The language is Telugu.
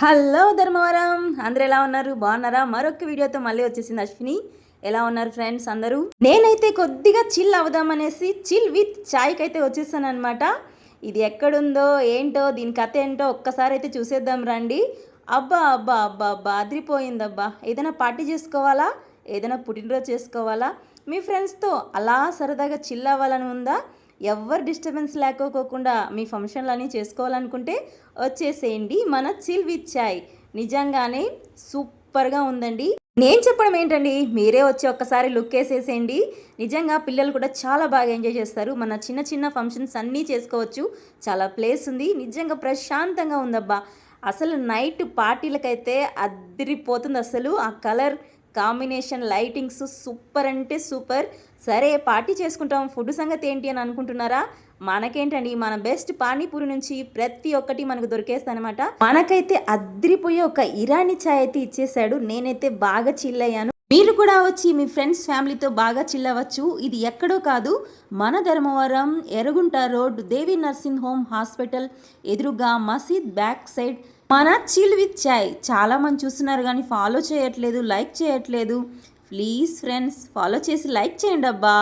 హలో ధర్మవరం అందరు ఎలా ఉన్నారు? బాగున్నారా? మరొక వీడియోతో మళ్ళీ వచ్చేసింది అశ్విని. ఎలా ఉన్నారు ఫ్రెండ్స్ అందరూ? నేనైతే కొద్దిగా చిల్ అవుదామనేసి చిల్ విత్ చాయ్కి అయితే వచ్చేసాను అనమాట ఇది ఎక్కడుందో ఏంటో దీని కథ ఏంటో ఒక్కసారి అయితే చూసేద్దాం రండి. అబ్బా అబ్బా అబ్బా అబ్బా అదిరిపోయిందబ్బా. ఏదైనా పార్టీ చేసుకోవాలా? ఏదైనా పుట్టినరోజు చేసుకోవాలా? మీ ఫ్రెండ్స్తో అలా సరదాగా చిల్ అవ్వాలని ఉందా? ఎవరు డిస్టర్బెన్స్ లేకోకోకుండా మీ ఫంక్షన్లన్నీ చేసుకోవాలనుకుంటే వచ్చేసేయండి. మన చిల్ విత్ చాయ్ నిజంగానే సూపర్గా ఉందండి. నేను చెప్పడం ఏంటండి? మీరే వచ్చి ఒక్కసారి లుక్ వేసేసేయండి. నిజంగా పిల్లలు కూడా చాలా బాగా ఎంజాయ్ చేస్తారు. మన చిన్న చిన్న ఫంక్షన్స్ అన్నీ చేసుకోవచ్చు. చాలా ప్లేస్ ఉంది. నిజంగా ప్రశాంతంగా ఉందబ్బా. అసలు నైట్ పార్టీలకైతే అదిరిపోతుంది అసలు. ఆ కలర్ కాంబినేషన్ లైటింగ్స్ సూపర్ అంటే సూపర్. సరే పార్టీ చేసుకుంటాం. ఫుడ్ సంగతి ఏంటి అని అనుకుంటున్నారా? మనకేంటండి మన బెస్ట్ పానీపూరి నుంచి ప్రతి ఒక్కటి మనకు దొరికేస్తానమాట మనకైతే అద్రిపోయే ఒక ఇరానీ చాయ్ అయితే ఇచ్చేసాడు నేనైతే బాగా చిల్ అయ్యాను. మీరు కూడా వచ్చి మీ ఫ్రెండ్స్ ఫ్యామిలీతో బాగా చిల్లవచ్చు. ఇది ఎక్కడో కాదు మన Dharmavaram Erragunta road Devi nursing home hospital ఎదురుగా మసీద్ బ్యాక్ సైడ్. మన చిల్ విత్ చాయ్. చాలా మంది చూస్తున్నారు కానీ ఫాలో చేయట్లేదు లైక్ చేయట్లేదు. ప్లీజ్ ఫ్రెండ్స్ ఫాలో చేసి లైక్ చేయండి అబ్బా.